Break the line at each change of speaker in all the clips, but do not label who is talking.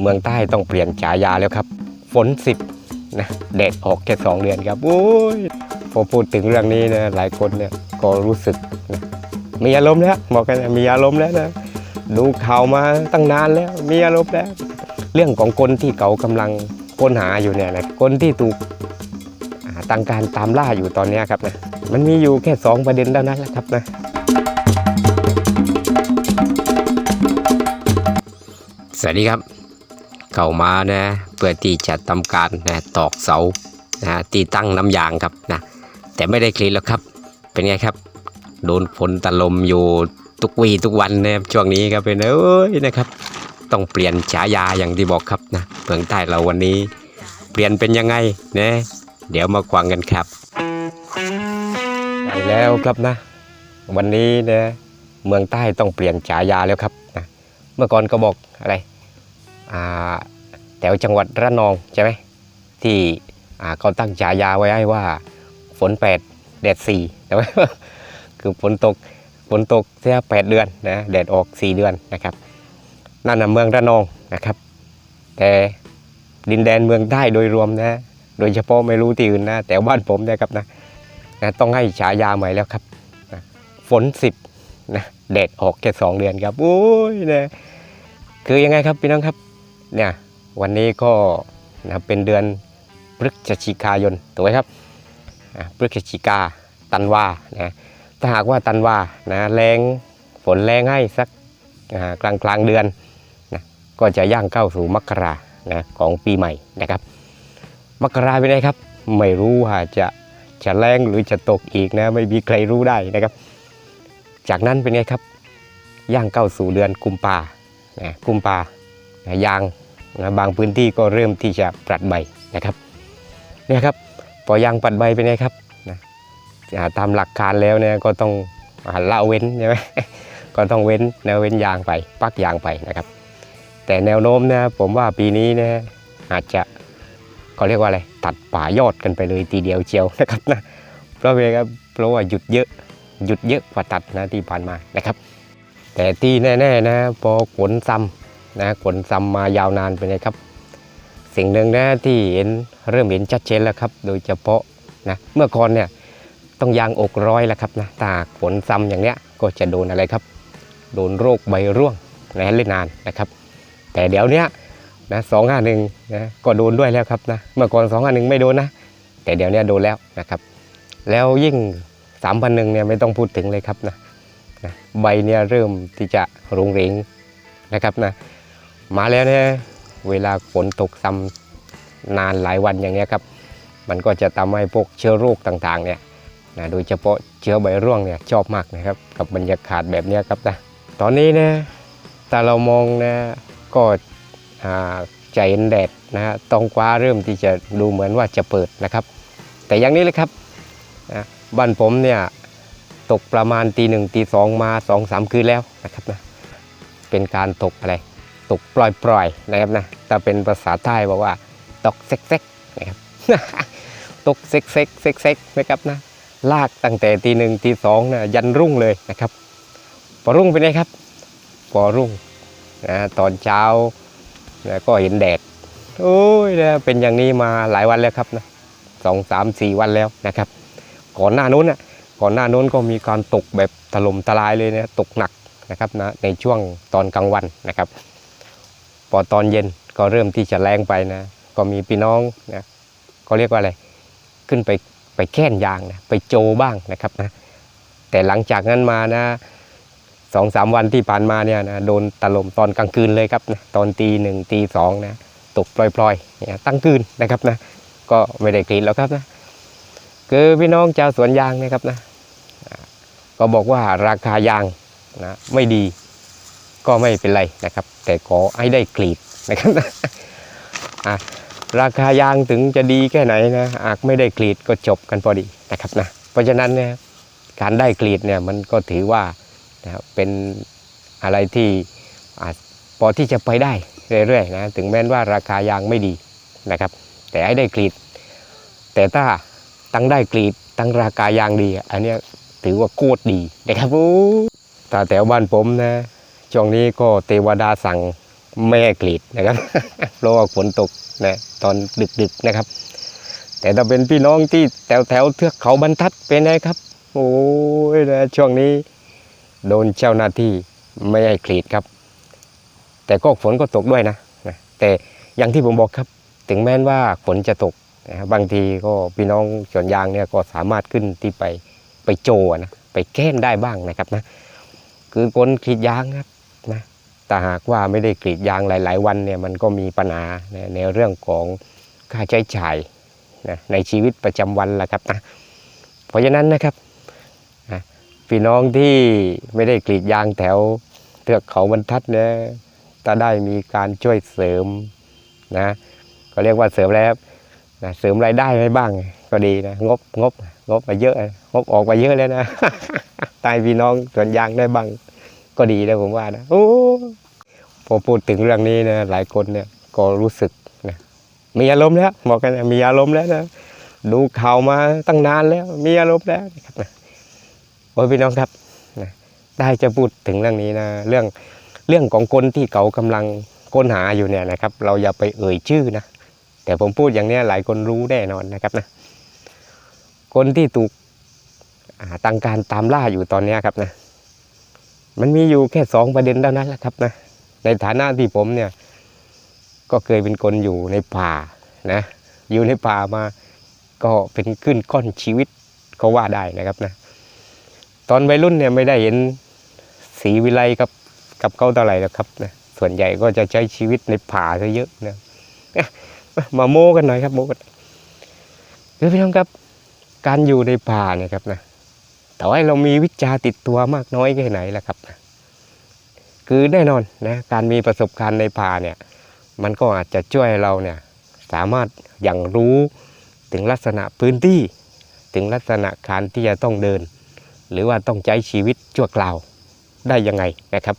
เมืองใต้ต้องเปลี่ยนฉายาแล้วครับ ฝนสิบนะแดดออกแค่สองเดือนครับโอ้ยพอพูดถึงเรื่องนี้นะหลายคนเนี่ยก็รู้สึกนะมีอารมณ์แล้วบอกกันนะมีอารมณ์แล้วนะดูข่าวมาตั้งนานแล้วมีอารมณ์แล้ว เรื่องของคนที่เขากำลังค้นหาอยู่เนี่ยนะคนที่ถูกอ่าตั้งการตามล่าอยู่ตอนนี้ครับนะมันมีอยู่แค่สองประเด็นเท่านั้นแหละครับนะสวัสดีครับ เข้ามานะเพื่อที่จะทำการนะตอกเสานะตีตั้งน้ำยางครับนะแต่ไม่ได้คลีนแล้วครับ เป็นไงครับ โดนฝนตะลมอยู่ทุกวีทุกวันนะครับช่วงนี้ครับเป็นเอ้ยนะครับ ต้องเปลี่ยนฉายาอย่างที่บอกครับนะเมืองใต้เราวันนี้ เปลี่ยนเป็นยังไงนะเดี๋ยวมาฟังกันครับไปแล้วครับนะ วันนี้นะเมืองใต้ต้องเปลี่ยนฉายาแล้วครับนะเมื่อก่อนก็บอกอะไร แถวจังหวัดระนองใช่ไหมที่เขาตั้งฉายาไว้ให้ว่าฝนแปดแดดสี่ใช่ไหมคือฝนตกฝนตกแค่แปดเดือนนะแดดออกสี่เดือนนะครับนั่นนะเมืองระนองนะครับ แต่ดินแดนเมืองใต้โดยรวมนะโดยเฉพาะไม่รู้ที่อื่นนะแต่บ้านผมนะครับนะนะต้องให้ฉายาใหม่แล้วครับนะฝนสิบนะแดดออกแค่สองเดือนครับโอ้ยนะคือยังไงครับพี่น้องครับ เนี่ยวันนี้ก็นะเป็นเดือนพฤศจิกายนถูกไหมครับพฤศจิกาตันวานะถ้าหากว่าตันวานะแรงฝนแรงให้สักกลางกลางเดือนนะก็จะย่างเข้าสู่มกรานะของปีใหม่นะครับ มกราเป็นไงครับ ไม่รู้ว่าจะจะแรงหรือจะตกอีกนะไม่มีใครรู้ได้นะครับ จากนั้นเป็นไงครับย่างเข้าสู่เดือนกุมภานะกุมภา ยางนะบางพื้นที่ก็เริ่มที่จะปรัดใบนะครับเนี่ยครับพอยางปรัดใบเป็นไงครับนะตามหลักการแล้วเนี่ยก็ต้องอละเว้นใช่ไหมก็ต้องเว้นแนวเว้นยางไปปักยางไปนะครับ แต่แนวโน้มนะผมว่าปีนี้นะอาจจะเขาเรียกว่าอะไรตัดป่ายอดกันไปเลยทีเดียวเชียวนะครับนะเพราะอะไรครับเพราะว่าหยุดเยอะหยุดเยอะกว่าตัดนะที่ผ่านมานะครับ แต่ที่แน่ๆนะพอขนซ้ำ นะขนซ้ำมายาวนานไปเลยครับ สิ่งหนึ่งนะที่เห็นเริ่มเห็นชัดเจนแล้วครับ โดยเฉพาะนะเมื่อก่อนเนี่ยต้องยางอกร้อยแล้วครับนะถ้าขนซ้ำอย่างเนี้ยก็จะโดนอะไรครับ โดนโรคใบร่วงนะเล่นนานนะครับ แต่เดี๋ยวเนี้ยนะสองห้าหนึ่งนะก็โดนด้วยแล้วครับนะเมื่อก่อนสองห้าหนึ่งไม่โดนนะ แต่เดี๋ยวเนี้ยโดนแล้วนะครับ แล้วยิ่งสามพันหนึ่งเนี่ยไม่ต้องพูดถึงเลยครับนะนะใบเนี่ยเริ่มที่จะรุงเริงนะครับนะ มาแล้วเนี่ยเวลาฝนตกซ้ำนานหลายวันอย่างเงี้ยครับ มันก็จะทำให้พวกเชื้อโรคต่างๆเนี่ยนะโดยเฉพาะเชื้อใบร่วงเนี่ยชอบมากนะครับกับบรรยากาศแบบเนี้ยครับนะตอนนี้นะแต่เรามองนะก็อ่าใจเย็นแดดนะฮะตองฟ้าเริ่มที่จะดูเหมือนว่าจะเปิดนะครับ แต่อย่างนี้เลยครับนะบ้านผมเนี่ยตกประมาณตีหนึ่งตีสองมาสองสามคืนแล้วนะครับนะเป็นการตกอะไร ตกปล่อยๆนะครับนะแต่เป็นภาษาใต้บอกว่าตกเซ็กๆนะครับตกเซ็กๆเซ็กๆนะครับนะลากตั้งแต่ตีหนึ่งตีสองนะยันรุ่งเลยนะครับพอรุ่งเป็นครับพอรุ่งนะตอนเช้านะก็เห็นแดดโอ้ยนะเป็นอย่างนี้มาหลายวันแล้วครับนะสองสามสี่วันแล้วนะครับ ก่อนหน้านู้นนะก่อนหน้านู้นก็มีการตกแบบถล่มทลายเลยนะตกหนักนะครับนะในช่วงตอนกลางวันนะครับ พอตอนเย็นก็เริ่มที่จะแรงไปนะ ก็มีพี่น้องนะก็เรียกว่าอะไรขึ้นไปไปแค่นยางนะไปโจบ้างนะครับนะแต่หลังจากนั้นมานะสองสามวันที่ผ่านมาเนี่ยนะโดนตะลมตอนกลางคืนเลยครับนะตอนตีหนึ่งตีสองนะตกปล่อยๆเนี่ยตั้งคืนนะครับนะก็ไม่ได้กรีดแล้วครับนะคือพี่น้องชาวสวนยางนะครับนะก็บอกว่าราคายางนะไม่ดี ก็ไม่เป็นไรนะครับ แต่ขอให้ได้กรีดนะครับราคายางถึงจะดีแค่ไหนนะหากไม่ได้กรีดก็จบกันพอดีนะครับนะเพราะฉะนั้นเนี่ยการได้กรีดเนี่ยมันก็ถือว่านะครับเป็นอะไรที่พอที่จะไปได้เรื่อยๆนะถึงแม้ว่าราคายางไม่ดีนะครับ แต่ให้ได้กรีด แต่ถ้าตั้งได้กรีดตั้งราคายางดี อันนี้ถือว่าโคตรดีนะครับโอ้ตาแถวบ้านผมนะ ช่วงนี้ก็เทวดาสั่งไม่ให้กรีดนะครับ เพราะว่าฝนตกนะตอนดึกๆนะครับ แต่ถ้าเป็นพี่น้องที่แถวแถวๆเทือกเขาบรรทัดเป็นไงครับ โอ้ยนะช่วงนี้ โดนเจ้าหน้าที่ไม่ให้กรีดครับ แต่ก็ฝนก็ตกด้วยนะนะแต่อย่างที่ผมบอกครับ ถึงแม้นว่าฝนจะตกนะบางทีก็พี่น้องสวนยางเนี่ยก็สามารถขึ้นที่ไปไปโจนะไปแก้นได้บ้างนะครับนะคือคนกรีดยางครับ แต่หากว่าไม่ได้กรีดยางหลาย ๆ วันเนี่ยมันก็มีปัญหาในเรื่องของค่าใช้จ่ายนะในชีวิตประจำวันแหละครับนะเพราะฉะนั้นนะครับนะพี่น้องที่ไม่ได้กรีดยางแถวเทือกเขาบรรทัดเนี่ยถ้าได้มีการช่วยเสริมนะก็เรียกว่าเสริมแล้วนะเสริมรายได้ให้บ้างก็ดีนะงบงบงบมาเยอะงบออกมาเยอะแล้วนะตายพี่น้องสวนยางได้บ้าง ก็ดีนะผมว่านะโอ้พอพูดถึงเรื่องนี้นะหลายคนเนี่ยก็รู้สึกนะมีอารมณ์แล้วบอกกันนะมีอารมณ์แล้วนะดูข่าวมาตั้งนานแล้ว มีอารมณ์แล้วนะครับนะโอ้ยพี่น้องครับนะได้จะพูดถึงเรื่องนี้นะเรื่องเรื่องของคนที่เขากำลังค้นหาอยู่เนี่ยนะครับ เราอย่าไปเอ่ยชื่อนะแต่ผมพูดอย่างนี้หลายคนรู้แน่นอนนะครับนะคนที่ถูกอ่าตั้งการตามล่าอยู่ตอนนี้ครับนะ มันมีอยู่แค่สองประเด็นเท่านั้นแหละครับนะในฐานะที่ผมเนี่ย ก็เคยเป็นคนอยู่ในป่านะอยู่ในป่ามาก็เป็นขึ้นก้อนชีวิตก็ว่าได้นะครับนะ ตอนวัยรุ่นเนี่ยไม่ได้เห็นสีวิไลกับกับเขาเท่าไหร่หรอกครับนะส่วนใหญ่ก็จะใช้ชีวิตในป่าซะเยอะนะเอ๊ะมาโม้กันหน่อยครับโม้กันคือพี่น้องครับ การอยู่ในป่าเนี่ยครับนะ แต่ว่าเรามีวิชาติดตัวมากน้อยแค่ไหนล่ะครับ คือแน่นอนนะการมีประสบการณ์ในป่าเนี่ยมันก็อาจจะช่วยเราเนี่ยสามารถอย่างรู้ถึงลักษณะพื้นที่ ถึงลักษณะการที่จะต้องเดิน หรือว่าต้องใช้ชีวิตชั่วคราวได้ยังไงนะครับ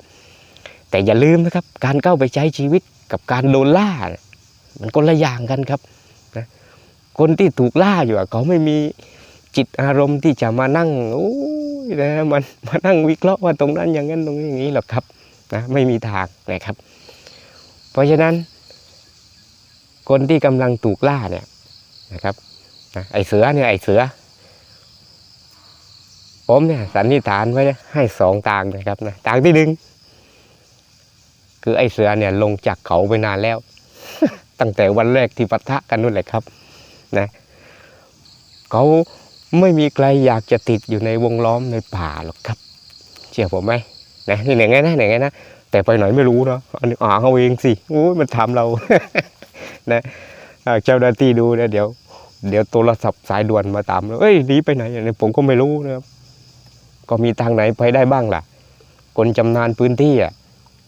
แต่อย่าลืมนะครับการเข้าไปใช้ชีวิตกับการโดนล่า มันคนละอย่างกันครับนะคนที่ถูกล่าอยู่เขาไม่มี จิตอารมณ์ที่จะมานั่งโอ้ยนะมันมานั่งวิเคราะห์ว่าตรงนั้นอย่างนั้นตรงนี้อย่างนี้หรอกครับนะไม่มีทางนะครับ เพราะฉะนั้น คนที่กำลังถูกล่าเนี่ยนะครับนะไอเสือเนี่ยไอเสือ ผมเนี่ยสันนิษฐานไว้ให้สองทางนะครับนะทางที่หนึ่งคือไอเสือเนี่ยลงจากเขาไปนานแล้ว ตั้งแต่วันแรกที่ปะทะกันนู่นแหละครับนะเขา ไม่มีใครอยากจะติดอยู่ในวงล้อมในป่าหรอกครับ เชื่อผมไหมนะนี่ไหนไงนะไหนไงนะแต่ไปไหนไม่รู้เนาะอันนี้อ่าเขาเองสิโอ้ยมันทำเรานะเจ้าหน้าที่ดูนะเดี๋ยว เดี๋ยวโทรศัพท์สายด่วนมาตามเอ้ยหนีไปไหนอันนี้ผมก็ไม่รู้นะครับ ก็มีทางไหนไปได้บ้างล่ะ คนจำนานพื้นที่อะ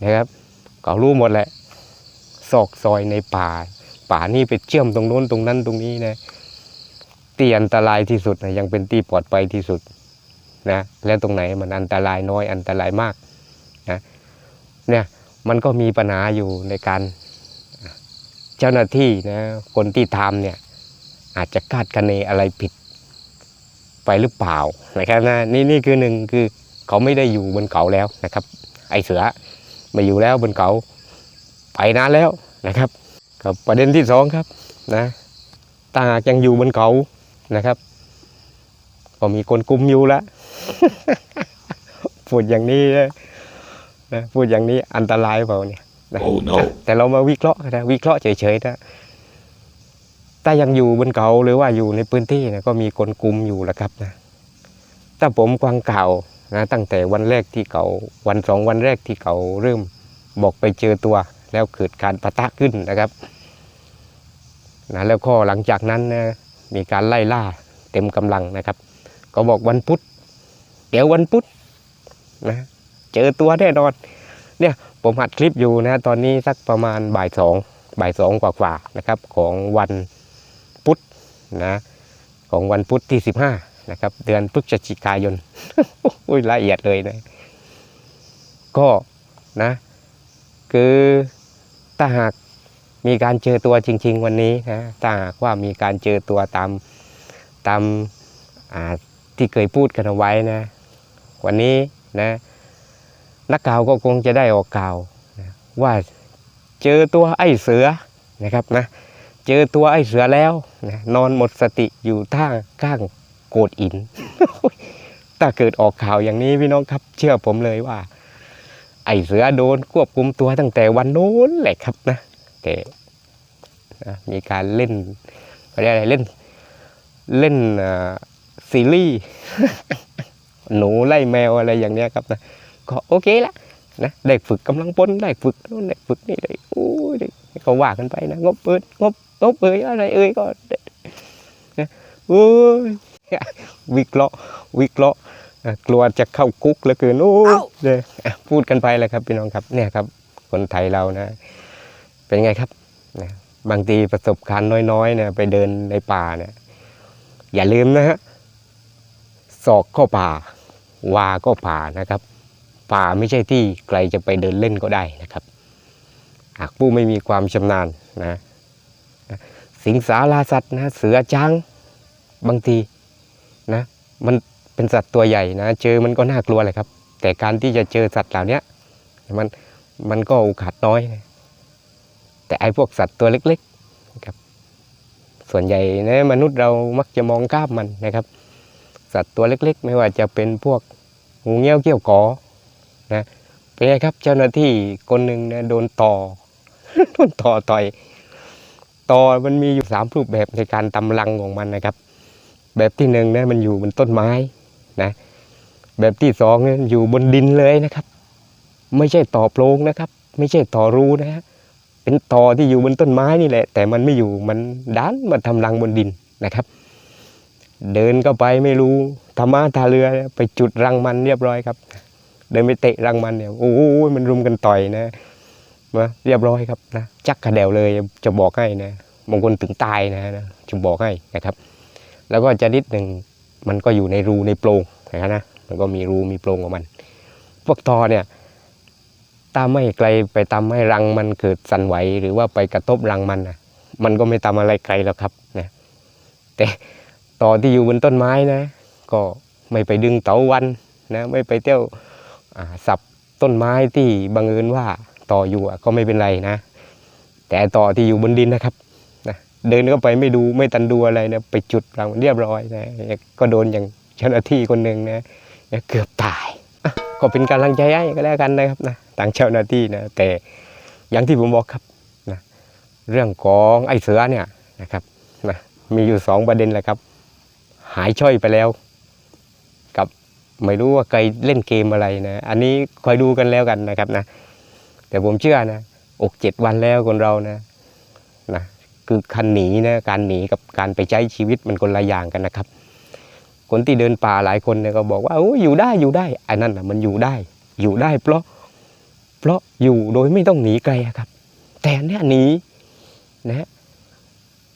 นะครับเขารู้หมดแหละซอกซอยในป่า ป่านี่ไปเชื่อมตรงโน้นตรงนั้นตรงนี้นะ ที่อันตรายที่สุดนะยังเป็นที่ปลอดภัยที่สุดนะแล้วตรงไหนมันอันตรายน้อยอันตรายมากนะเนี่ยมันก็มีปัญหาอยู่ในการเจ้าหน้าที่นะคนที่ทำเนี่ยอาจจะคาดคะเนอะไรผิดไปหรือเปล่านะครับนะนี่นี่คือหนึ่งคือเขาไม่ได้อยู่บนเขาแล้วนะครับ ไอเสือม่อยู่แล้วบนเขาไปนานแล้วนะครับกับประเด็นที่สองครับนะถ้าหากยังอยู่บนเขา นะครับ ก็มีคนกุมอยู่แล้วพูดอย่างนี้นะนะพูดอย่างนี้อันตรายเปล่าเนี่ยนะ
Oh no.
แต่เรามาวิเคราะห์นะวิเคราะห์เฉยๆนะถ้ายังอยู่บนเขาหรือว่าอยู่ในพื้นที่นะก็มีคนกุมอยู่แหละครับนะถ้าผมกวางเก่านะตั้งแต่วันแรกที่เขาวันสองวันแรกที่เขาเริ่มบอกไปเจอตัว แล้วเกิดการปะทะขึ้นนะครับนะแล้วก็หลังจากนั้นนะ มีการไล่ล่าเต็มกำลังนะครับ ก็บอกวันพุธเดี๋ยววันพุธนะเจอตัวแน่นอนเนี่ยผมอัดคลิปอยู่นะตอนนี้สักประมาณบ่ายสองบ่ายสองกว่าๆนะครับ ของวันพุธนะของวันพุธที่สิบห้านะครับ เดือนพฤศจิกายนอุ้ยละเอียดเลยนะ ก็นะ คือถ้าหาก มีการเจอตัวจริง ๆ วันนี้นะถ้าหากว่ามีการเจอตัวตามตามที่เคยพูดกันเอาไว้นะ วันนี้นะนักข่าวก็คงจะได้ออกข่าวนะว่าเจอตัวไอ้เสือนะครับนะเจอตัวไอ้เสือแล้วนะนอนหมดสติอยู่ท่าข้างโกดอิน ถ้าเกิดออกข่าวอย่างนี้พี่น้องครับ เชื่อผมเลยว่า ไอ้เสือโดนควบคุมตัวตั้งแต่วันโน้นแหละครับนะ แต่นะมีการเล่นเขาเรียกอะไรเล่นเล่นเอ่อซีรีส์หนูไล่แมวอะไรอย่างเนี้ยครับนะก็โอเคละนะได้ฝึกกำลังปนได้ฝึกโน่นได้ฝึกนี่ได้โอ้ยได้ก็ว่ากันไปนะงบเปิดงบงบเอ่ยอะไรเอ่ยก็ได้นะโอ้ยวิเคราะห์วิเคราะห์อะกลัวจะเข้าคุกเหลือเกินโอ้ยเนี่ยอะพูดกันไปเลยครับพี่น้องครับเนี่ยครับ คนไทยเรานะ เป็นไงครับนะบางทีประสบการณ์น้อยๆเนี่ยไปเดินในป่าเนี่ยอย่าลืมนะฮะศอกก็ป่าวาก็ป่านะครับ ป่าไม่ใช่ที่ใครจะไปเดินเล่นก็ได้นะครับ หากผู้ไม่มีความชำนาญนะสิงสาราสัตว์นะเสือจ้างบางทีนะมันเป็นสัตว์ตัวใหญ่นะเจอมันก็น่ากลัวเลยครับ แต่การที่จะเจอสัตว์เหล่านี้มันมันก็โอกาสน้อยนะ แต่ไอ้พวกสัตว์ตัวเล็กๆนะครับส่วนใหญ่นะมนุษย์เรามักจะมองข้ามมันนะครับ สัตว์ตัวเล็กๆ ไม่ว่าจะเป็นพวกงูเงี้ยวเกี้ยวกอนะเป็นไงครับเจ้าหน้าที่คนหนึ่งนะโดนต่อโดนต่อต่อยต่อมันมีอยู่สามรูปแบบในการตำรังของมันนะครับ แบบที่หนึ่งนะมันอยู่บนต้นไม้นะแบบที่สองเนี่ยอยู่บนดินเลยนะครับ ไม่ใช่ต่อโพรงนะครับ ไม่ใช่ต่อรูนะฮะ เป็นตอที่อยู่บนต้นไม้นี่แหละ แต่มันไม่อยู่มันดันมาทำรังบนดินนะครับ เดินก็ไปไม่รู้ธรรมะทาเรือไปจุดรังมันเรียบร้อยครับ เดินไปเตะรังมันเนี่ยโอ้โหมันรุมกันต่อยนะมาเรียบร้อยครับนะจักกระเดวเลยจะบอกให้นะบางคนถึงตายนะนะจะบอกให้นะครับ แล้วก็จะนิดหนึ่งมันก็อยู่ในรูในโพรงนะครับนะมันก็มีรูมีโพรงของมัน พวกตอเนี่ย ตามไม่ไกลไปตามให้รังมันเกิดสั่นไหวหรือว่าไปกระทบรังมันนะมันก็ไม่ตาอะไรไกลหรอกครับนะแต่ตอที่อยู่บนต้นไม้นะ ก็ไม่ไปดึงเตาวันนะไม่ไปเที่ยวสับต้นไม้ที่บังเอิญว่าต่ออยู่ก็ไม่เป็นไรนะ แต่ต่อที่อยู่บนดินนะครับนะเดินเข้าไปไม่ดูไม่ตันดูอะไรนะไปจุดรังเรียบร้อยนะก็โดนอย่างเจ้าหน้าที่คนหนึ่งนะเกือบตายก็เป็นกำลังใจให้ก็แล้วกันนะครับนะ ต่างเจ้าหน้าที่นะแต่อย่างที่ผมบอกครับนะเรื่องของไอ้เสือเนี่ยนะครับนะมีอยู่สองประเด็นแหละครับ หายช่อยไปแล้ว กับไม่รู้ว่าใครเล่นเกมอะไรนะ อันนี้คอยดูกันแล้วกันนะครับนะ แต่ผมเชื่อนะอกเจ็ดวันแล้วคนเรานะนะคือคันหนีนะการหนีกับการไปใช้ชีวิตมันคนละอย่างกันนะครับ คนที่เดินป่าหลายคนเนี่ยก็บอกว่าโอ้ยอยู่ได้อยู่ได้อันนั้นนะมันอยู่ได้ อยู่ได้เพราะ เพราะอยู่โดยไม่ต้องหนีไกลครับ แต่เนี่ยหนีนะ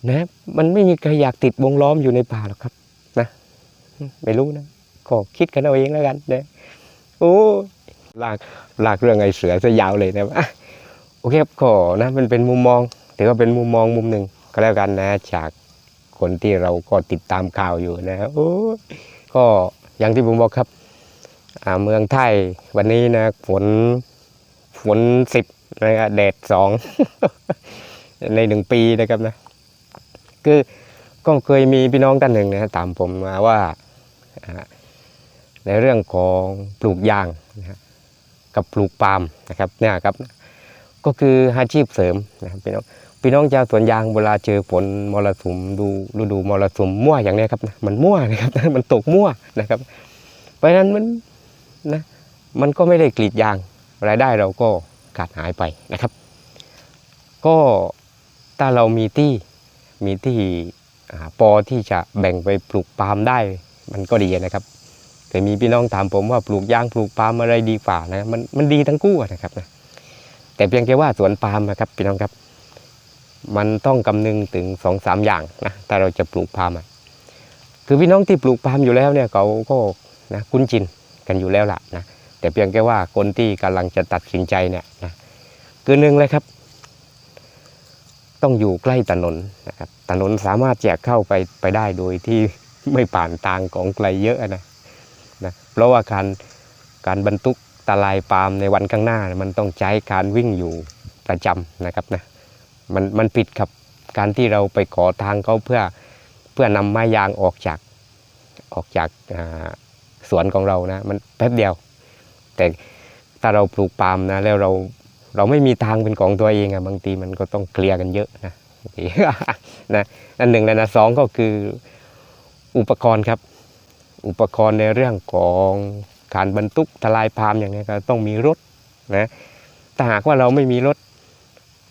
นะมันไม่มีใครอยากติดวงล้อมอยู่ในป่าหรอกครับนะไม่รู้นะก็คิดกันเอาเองแล้วกันนะโอ้ลากลากเรื่องไอ้เสือซะยาวเลยนะโอเคครับก็นะมันเป็นมุมมองถือว่าเป็นมุมมองมุมหนึ่งก็แล้วกันนะ จากคนที่เราก็ติดตามข่าวอยู่นะโอ้ก็อย่างที่ผมบอกครับอ่าเมืองไทยวันนี้นะฝน ฝนสิบนะครับแดดสองในหนึ่งปีนะครับนะ คือก็เคยมีพี่น้องท่านหนึ่งนะตามผมมาว่าในเรื่องของปลูกยางนะกับปลูกปาล์มนะครับเนี่ยครับ ก็คืออาชีพเสริมนะครับพี่น้องพี่น้องชาวสวนยางเวลาเจอฝนมรสุมดูฤดูมรสุมมั่วอย่างนี้ครับนะมันมั่วนะครับมันตกมั่วนะครับ เพราะฉะนั้นมันนะมันก็ไม่ได้กรีดยาง รายได้เราก็ขาดหายไปนะครับ ก็ถ้าเรามีที่มีที่พอที่จะแบ่งไปปลูกปาล์มได้มันก็ดีนะครับแต่มีพี่น้องถามผมว่าปลูกยางปลูกปาล์มอะไรดีกว่านะมันมันดีทั้งคู่นะครับนะแต่เพียงแค่ว่าสวนปาล์มนะครับพี่น้องครับ มันต้องคำนึงถึงสองสามอย่างนะถ้าเราจะปลูกปาล์มคือพี่น้องที่ปลูกปาล์มอยู่แล้วเนี่ยเขาก็นะคุ้นชินกันอยู่แล้วล่ะนะ แต่เพียงแค่ว่าคนที่กำลังจะตัดสินใจเนี่ยนะคือหนึ่งเลยครับ ต้องอยู่ใกล้ถนนนะครับถนนสามารถแจกเข้าไปไปได้โดยที่ไม่ผ่านทางของไกลเยอะนะนะเพราะว่าการการบรรทุกตะลายปาล์มในวันข้างหน้า มันต้องใช้การวิ่งอยู่ประจำนะครับนะมันมันผิดครับการที่เราไปขอทางเขาเพื่อเพื่อนำไม้ยางออกจากออกจากสวนของเรานะ มันแป๊บเดียว แต่ถ้าเราปลูกปาล์มนะแล้วเราเราไม่มีทางเป็นของตัวเองอะบางทีมันก็ต้องเคลียร์กันเยอะนะนะอันหนึ่งแล้วนะสองก็คืออุปกรณ์ครับ อุปกรณ์ในเรื่องของการบรรทุกทลายพาล์มอย่างนี้ก็ต้องมีรถนะถ้าหากว่าเราไม่มีรถ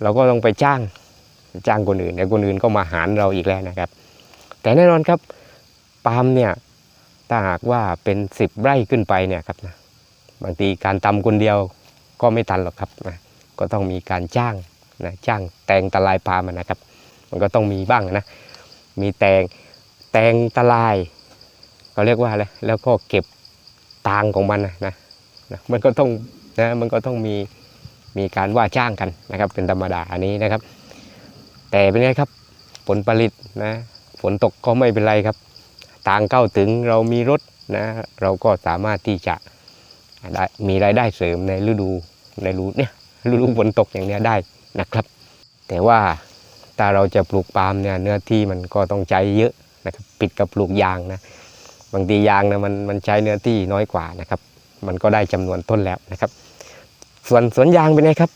เราก็ต้องไปจ้างจ้างคนอื่นแต่คนอื่นก็มาหารเราอีกแล้วนะครับ แต่แน่นอนครับปาล์มเนี่ยถ้าหากว่าเป็นสิบไร่ขึ้นไปเนี่ยครับนะ บางทีการทำคนเดียวก็ไม่ทันหรอกครับนะก็ต้องมีการจ้างนะจ้างแตงตะลายปาล์มอะนะครับ มันก็ต้องมีบ้างนะมีแตงแตงตะลายเขาเรียกว่าอะไรแล้วก็เก็บตางของมันนะนะมันก็ต้องนะมันก็ต้องมีมีการว่าจ้างกันนะครับ เป็นธรรมดาอันนี้นะครับ แต่เป็นไงครับผลผลิตนะฝนตกก็ไม่เป็นไรครับทางเข้าถึงเรามีรถนะเราก็สามารถที่จะ มีรายได้เสริมในฤดูในฤดูเนี่ยฤดูฝนตกอย่างเนี้ยได้นะครับ แต่ว่าถ้าเราจะปลูกปาล์มเนี่ยเนื้อที่มันก็ต้องใจเยอะนะครับปิดกับปลูกยางนะบางทียางนะมันมันใช้เนื้อที่น้อยกว่านะครับ มันก็ได้จำนวนต้นแล้วนะครับ ส่วนสวนยางเป็นไงครับ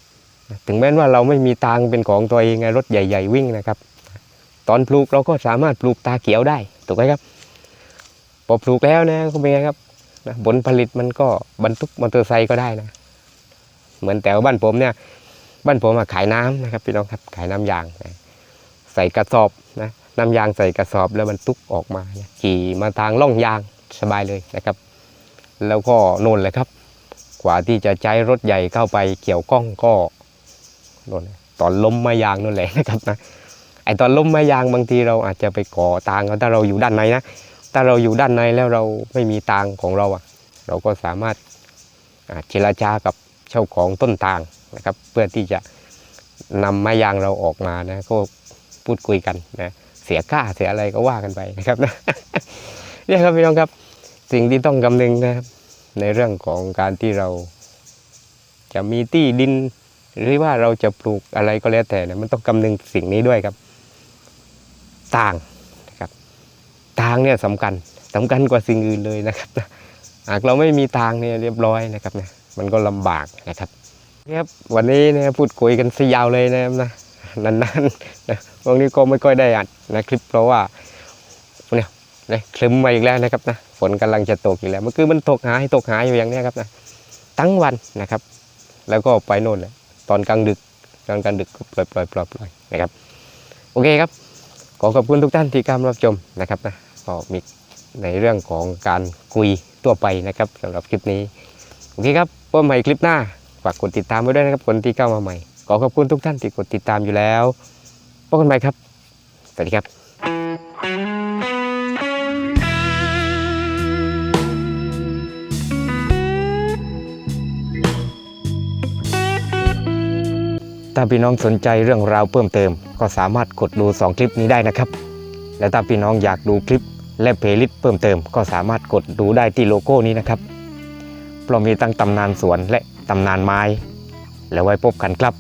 ถึงแม้ว่าเราไม่มีตังเป็นของตัวเองไงรถใหญ่ ๆ วิ่งนะครับ ตอนปลูกเราก็สามารถปลูกตาเขียวได้ถูกไหมครับพอปลูกแล้วนะก็เป็นไงครับ นะผลผลิตมันก็บรรทุกมอเตอร์ไซค์ก็ได้นะ เหมือนแถวบ้านผมเนี่ย บ้านผมขายน้ำนะครับพี่น้องครับขายน้ำยางนะใส่กระสอบนะน้ำยางใส่กระสอบแล้วบรรทุกออกมานะขี่มาทางล่องยางสบายเลยนะครับ แล้วก็โน่นเลยครับ กว่าที่จะใช้รถใหญ่เข้าไปเกี่ยวข้องก็โน่นตอนล้มไม้ยางนั่นแหละนะครับนะไอตอนล้มไม้ยางบางทีเราอาจจะไปก่อตางเขาถ้าเราอยู่ด้านในนะ ถ้าเราอยู่ด้านในแล้วเราไม่มีตางของเราอะเราก็สามารถเจรจากับเจ้าของต้นตางนะครับ เพื่อที่จะนำไม้ยางเราออกมานะก็พูดคุยกันนะเสียค่าเสียอะไรก็ว่ากันไปนะครับนะเนี่ยครับพี่น้องครับสิ่งที่ต้องคำนึงนะครับ ในเรื่องของการที่เราจะมีที่ดิน หรือว่าเราจะปลูกอะไรก็แล้วแต่เนี่ยมันต้องคำนึงสิ่งนี้ด้วยครับ ต่าง ทางเนี่ยสำคัญสำคัญกว่าสิ่งอื่นเลยนะครับหากเราไม่มีทางเนี่ยเรียบร้อยนะครับเนะมันก็ลำบากนะครับครับวันนี้เนี่ยพูดคุยกันสยาวเลยนะครับนะนานๆนะวันนี้ก็ไม่ค่อยได้อัดนะคลิปเพราะว่าเนี่ยนะคลึมมาอีกแล้วนะครับนะฝนกำลังจะตกอีกแล้วเมื่อคืนมันตกหายตกหายอยู่อย่างเนี้ยครับนะทั้งวันนะครับ แล้วก็ไปโน่นเลยตอนกลางดึกตอนกลางดึกก็ปล่อยปล่อยปล่อยปล่อยนะครับ โอเคครับ ขอขอบคุณทุกท่านที่เข้ามารับชมนะครับนะ ก็มีในเรื่องของการคุยตัวไปนะครับสำหรับคลิปนี้โอเคครับพบใหม่คลิปหน้าฝากกดติดตามไว้ด้วยนะครับคนที่เข้ามาใหม่ขอขอบคุณทุกท่านที่กดติดตามอยู่แล้วพบกันใหม่ครับสวัสดีครับถ้าพี่น้องสนใจเรื่องราวเพิ่มเติม ก็สามารถกดดู 2 คลิปนี้ได้นะครับ และถ้าพี่น้องอยากดูคลิป และเพลย์ลิสต์เพิ่มเติมก็สามารถกดดูได้ที่โลโก้นี้นะครับ เพราะมีตั้งตำนานสวนและตำนานไม้ แล้วไว้พบกันครับ